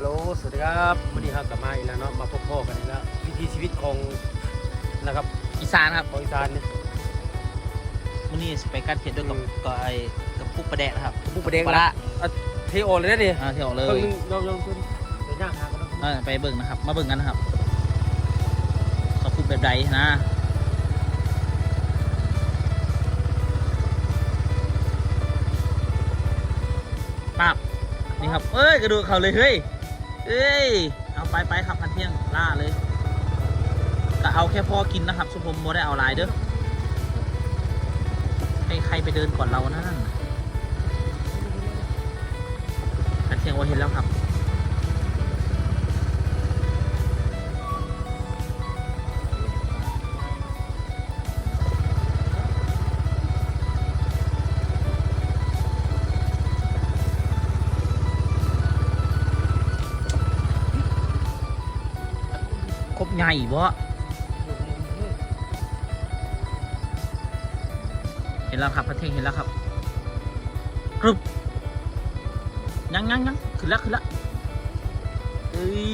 ฮัลโหล สวัสดีครับวันนี้ครับกลับมาอีกแล้วเนาะ มาพบพ่อกันอีกแล้ว วิถีชีวิตของนะครับอีสานครับของอีสานเนี่ย มื้อนี้สิไปกัดเผ็ดด้วยกับอืม กับไอ้กับปุ๊กประแดกนะครับผู้ประเด็นปลาร้าอะเทโอเลยนะดิอ่าที่ออกเลยเพิ่งยอมยอมคุณเดี๋ยวย่างหากันแล้วเออไปเบิ่งนะครับ มาเบิ่งกันนะครับเขาพูดแบบใดนะปั๊บนี่ครับ เอ้ย กระดูกเขาเลยเฮ้ย เอ้ย เอาไปไปครับพันเที่ยงล่าเลยก็เอาแค่พอกินนะครับสุพมโมได้เอาลายเด้อให้ใครไปเดินก่อนเรานะั่นน่ะพันเที่ยงว่าเห็นแล้วครับ ครบใหญ่บ่เห็นแล้วครับพระเท่งเห็นแล้วครับกรึบยังยังยังขึ้นแล้วขึ้นแล้วเอ้ย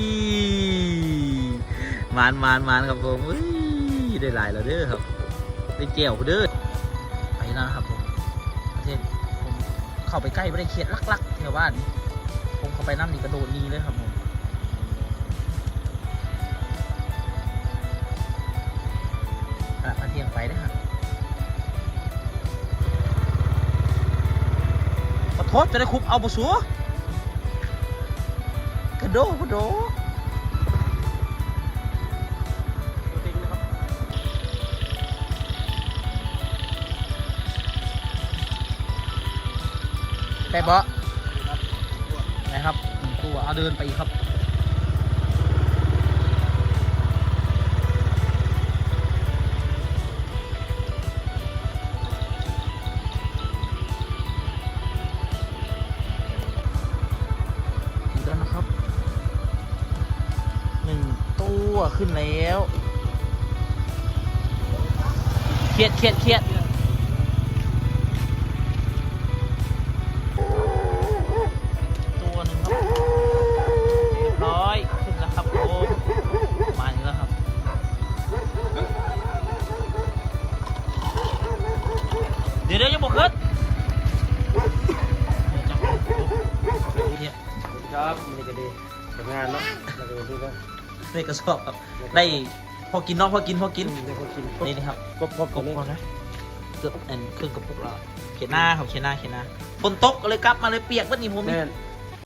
มานมานมานครับผมเอ้ยได้หลายแล้วเด้อครับ ได้เจียวเด้อไปแล้วครับผมพระเท่งผมเข้าไปใกล้ไม่ได้เขียดลักๆแถวบ้านผมเข้าไปน้ำนี่กระโดดนีเลยครับผม ขอโทษจะได้คุบเอาบุสัวกระโดกระโดได้บ่นะครับตัวเอาเดินไปอีกครับ แล้วนะครับหนึ่งตัวขึ้นแล้วเครียดเครียดเครียดตัวหนึ่งครับเรียบร้อยขึ้นแล้วครับผมมาอีกแล้วครับเดี๋ยวเดี๋ยวยังบอกขึ้นเดี๋ ดีทำงานเนาะแล้วก็ดูก็ได้กระสอบครับ ได้พอกินเน้องพอกินพอกิน ได้คนกินนี่นะครับกบกบกกบบก่อนนะ เกือบอันครึ่งกระปุกแล้วเขียนหน้าครับเขียนหน้าเขียนหน้าฝนตกก็เลยกลับมาเลยเปียกวันนี้ผมแม่น